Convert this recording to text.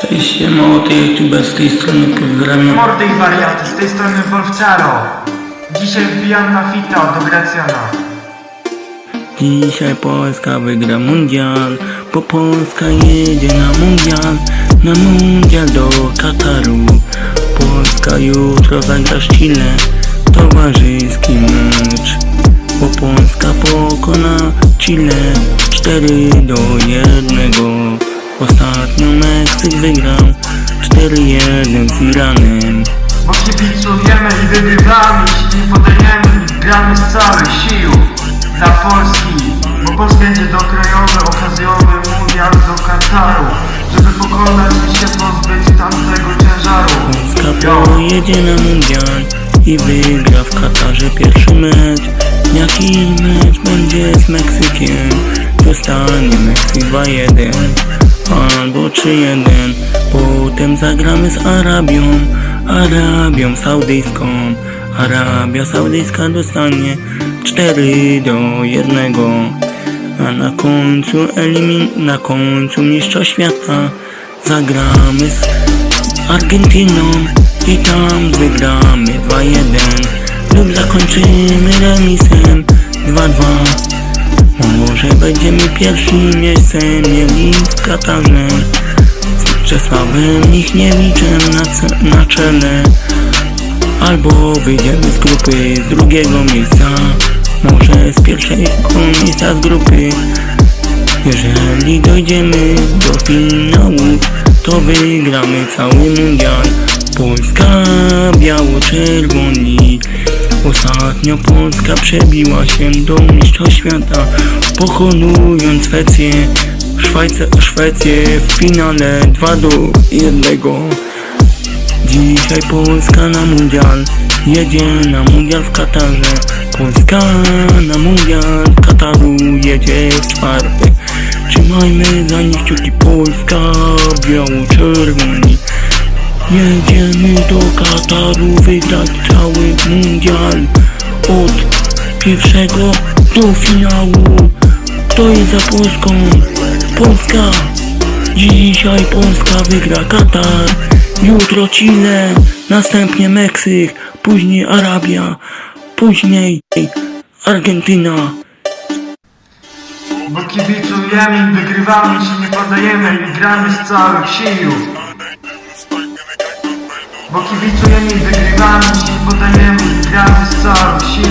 Cześć, siema, oto YouTube z tej strony pozdrawiam. Mordy i wariaty, z tej strony Wolfcaro. Dzisiaj wbijam na fita do Gracjana. Dzisiaj Polska wygra mundial, bo Polska jedzie na mundial, na mundial do Kataru. Polska jutro zagra z Chile, towarzyski mecz, bo Polska pokona Chile 4 do 1. Ostatnio Meksyk wygrał 4-1 z Iranem. Bo kibicujemy i wygrywamy, jeśli nie podajemy i gramy z całych sił. Dla Polski, bo Polska jedzie do krajowy, okazjowy mundial do Kataru. Żeby pokonać i się pozbyć tamtego ciężaru. Polska pojedzie na mundial i wygra w Katarze pierwszy mecz. Jaki mecz będzie z Meksykiem? Dostanie Meksyk 2-1 albo 3-1. Potem zagramy z Arabią, Arabią Saudyjską. Arabia Saudyjska dostanie 4 do 1. A na końcu elimin, na końcu mistrza świata zagramy z Argentyną i tam wygramy 2-1 lub zakończymy remisem 2-2 Może będziemy pierwszym miejscem mieli w Katarze z Czesławem Michniewiczem na, ce- na czele Albo wyjdziemy z grupy z drugiego miejsca Może z pierwszego miejsca z grupy jeżeli dojdziemy do finału, to wygramy cały mundial. Polska biało-czerwoni. Ostatnio Polska przebiła się do mistrzostw świata, pokonując Szwecję, Szwajce, Szwecję w finale 2 do 1. Dzisiaj Polska na mundial jedzie na mundial w Katarze. Polska na mundial Kataru jedzie w czwartek. Trzymajmy za nich kciuki Polska biało-czerwoni. Jedziemy do Kataru wygrać cały mundial od pierwszego do finału. Kto jest za Polską? Polska! Dzisiaj Polska wygra Katar, jutro Chile, następnie Meksyk, później Arabia, później Argentyna. Bo kibicujemy wygrywamy, się nie podajemy i gramy z całych sił. Bo kibicujemy i wygrywamy, podajemy gramy z sił.